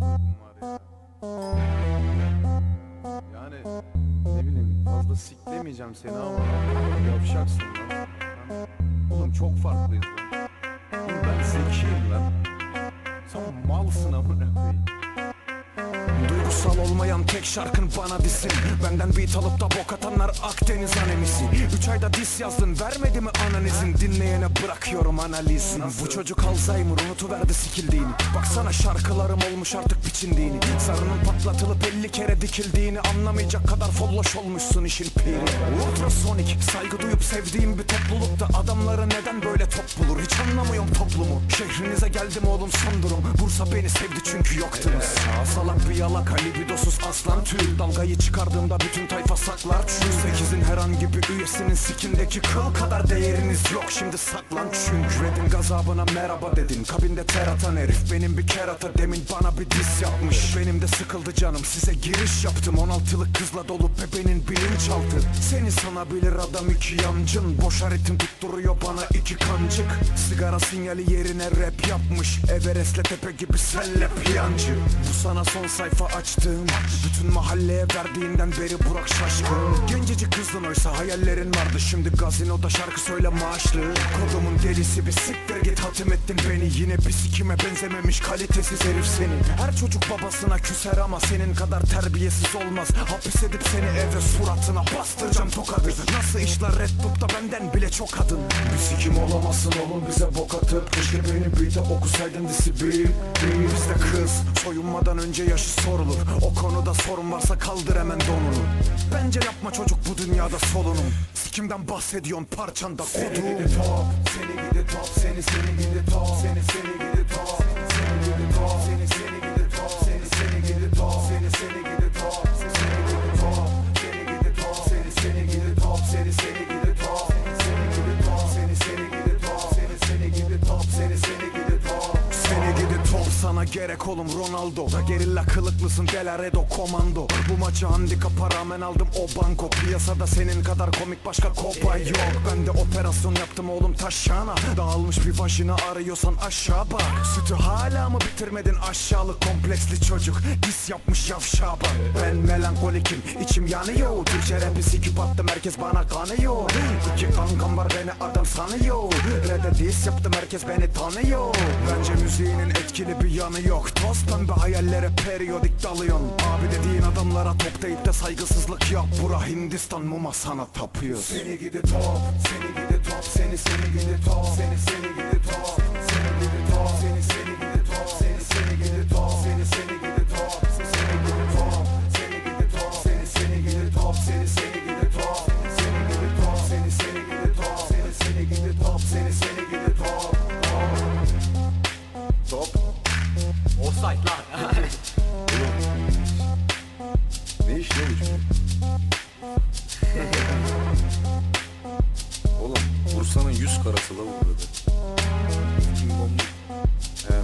var ya. Yani ne bileyim fazla siklemeyeceğim seni ama yavşaksın lan. Oğlum çok farklıyız lan. Oğlum ben zekiyim lan. Sen malsın amına koyayım. Duygusal olmayan tek şarkın bana disin. Benden beat alıp da bok atanlar Akdeniz anemisi. Üç ayda dis yazdın vermedi mi analizin? Dinleyene bırakıyorum analizin. Bu çocuk Alzheimer unutuverdi sikildiğini. Baksana şarkılarım olmuş artık biçindiğini. Sarının patlatılıp 50 kere dikildiğini Anlamayacak kadar folloş olmuşsun işin piri Ultrasonik saygı duyup sevdiğim bir toplulukta Adamları neden böyle top bulur? Hiç anlamıyorum toplumu. Şehrinize geldim oğlum son durum. Bursa beni sevdi çünkü yoktunuz Sağ salak bir yalaka libidosuz aslan. Tüy Dalgayı çıkardığımda bütün tayfa saklar. Çür Sekizin herhangi bir üyesinin sikindeki kıl kadar değeriniz yok. Şimdi saklan çünkü. Red'in gazabına merhaba dedin. Kabinde ter atan herif. Benim bir kerata Demin bana bir dis yapmış. Benim de sıkıldı canım. Size giriş yaptım. 16'lık kızla dolu bebenin bilinçaltı Seni sanabilir adam iki yancın. Boş ritim tutturuyor bana iki kancık Sigara sinyali yerine rap yapmış. Everest'le tepe gibi selle piyancı. Bu sana son sayfa açtım Bütün mahalleye verdiğinden beri Burak şaşkın. Gencecik kızdın oysa hayallerin vardı. Şimdi gazinoda şarkı söyle maaşlı. Kodumun delisi bir siktir git hatim ettin beni. Yine bir sikime benzememiş kalitesiz herif senin Her çocuk babasına küser ama senin kadar terbiyesiz olmaz. Hapis edip seni eve suratına bastıracağım tokadı. Nasıl işler Red Bull'da benden bile çok kadın. Bir sikim olamazsın oğlum bize bok atıp Keşke beni beat'e okusaydın disi bil bil Bizde kız. Soyunmadan önce yaşı sorulur. O konuda sorun varsa kaldır hemen donunu. Bence yapma çocuk bu dünyada solunum. Sikimden bahsediyorsun parçanda kodu Seni gidi top, seni gidi top, seni seni gidi top Seni seni sana gerek oğlum Ronaldo. Gerilla kılıklısın Delaredo komando. Bu maçı handikapa rağmen aldım o banko. Piyasada senin kadar komik başka kopa yok. Ben de operasyon yaptım oğlum taşağına Dağılmış bir vajina arıyorsan aşağı bak. Sütü hala mı bitirmedin aşağılık kompleksli çocuk? Dis yapmış yavşağa bak. Ben melankolikim içim yanıyor. Türkçe rapi sikip attım herkes bana kanıyor. İki kankam var beni adam sanıyor. Red'e dis yaptım herkes beni tanıyor. Bence müziğinin etkili bir yanı yok. Toz pembe hayallere periyodik dalıyorsun. Abi dediğin adamlara top deyip de saygısızlık yap. Bura Hindistan muma sana tapıyor. Seni gidi top, seni gidi top Seni seni gidi top, seni seni Offside lan. Ne iş ne çocuk? Oğlum Bursa'nın yüz karası la bu böyle. Kim bomba? Ee,